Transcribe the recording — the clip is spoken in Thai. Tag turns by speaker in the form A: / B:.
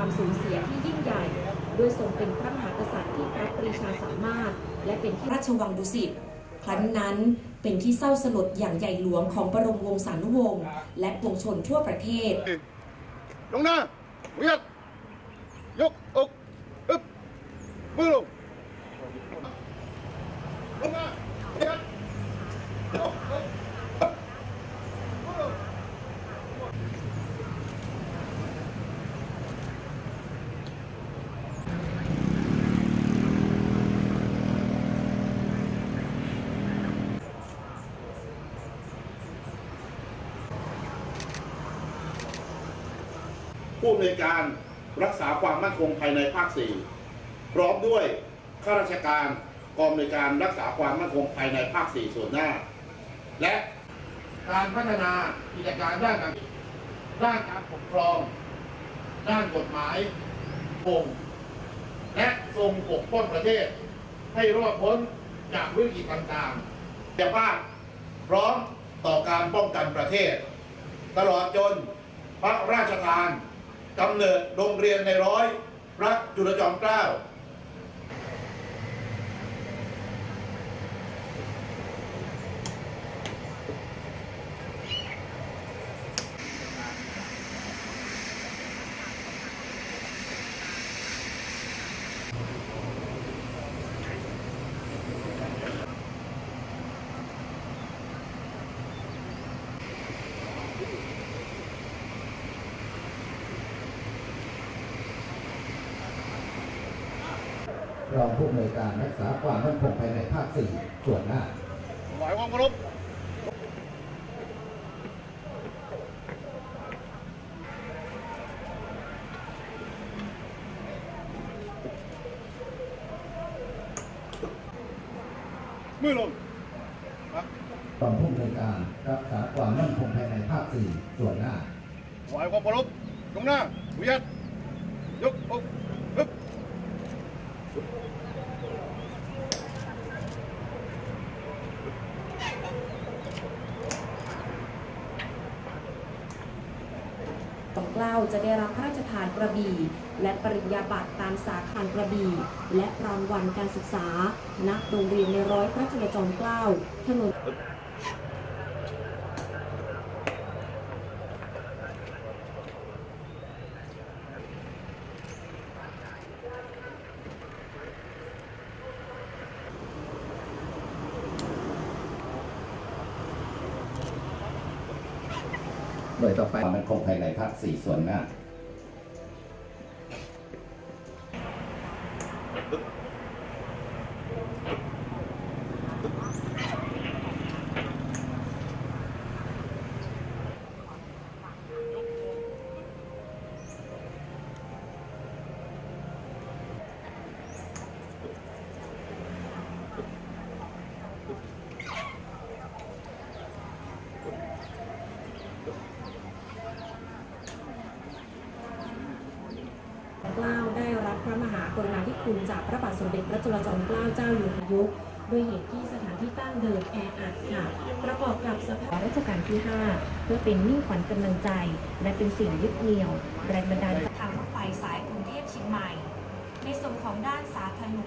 A: ความสูญเสียที่ยิ่งใหญ่ ด้วยทรงเป็นพระมหากษัตริย์ที่พระปรีชาสามารถ และเป็นที่ราชวังดุสิตครั้นนั้นเป็นที่เศร้าสลดอย่างใหญ่หลวงของบรมวงศานุวงศ์และปวงชนทั่วประเทศ
B: ลงหน้าเรียกยกอกอึบมือลงลงหน้าเวียดยกอกอึบมือลง ผู้อำนวยการรักษาความมั่นคงภายในภาค 4 พร้อมด้วยข้าราชการกองอำนวยการรักษาความมั่นคงภายในภาค 4 ส่วนหน้า และการพัฒนากิจการด้านการด้านการปกครอง ด้านกฎหมายองค์และทรงปกป้องประเทศ ให้รอดพ้นจากวิกฤตต่างๆแต่ภาพร้อมต่อการป้องกันประเทศ ตลอดจนพระราชทาน กำเนิดโรงเรียนในร้อยพระจุลจอมเกล้า
C: รองผู้อำนวยการรักษาความมั่นคงภายในภาค4ส่วนหน้า
B: หมายความเคารพมือลงครับ
C: รองผู้อำนวยการรักษาความมั่นคงภายในภาค4ส่วนหน้า
B: หมายความเคารพตรงหน้าเวียดยกอกฮึบ
A: ของกล้าจะได้รับพระราชทานกระบี่ และปริญญาบัตรตามสาขานกระบี่ และรางวัลการศึกษาณโรงเรียนในร้อยพระจุลจอมเกล้าถนน
C: หน่วยต่อไปมันคงภายในภาค4ส่วนหน้า
A: เกล้าได้ รับพระมหากรุณาธิคุณจากพระบาทสมเด็จพระจุลจอมเกล้าเจ้าอยู่หัวยุคด้วยเหตุที่สถานที่ตั้งเดิมแออัดค่ะ ประกอบกับสภาราชกาลที่ 5 เพื่อเป็นมิ่งขวัญกำลังใจ และเป็นสิ่งยึดเหนี่ยว แรงบันดาลใจทางรถไฟสายกรุงเทพเชียงใหม่ ในส่วนของด้านสาธารณูป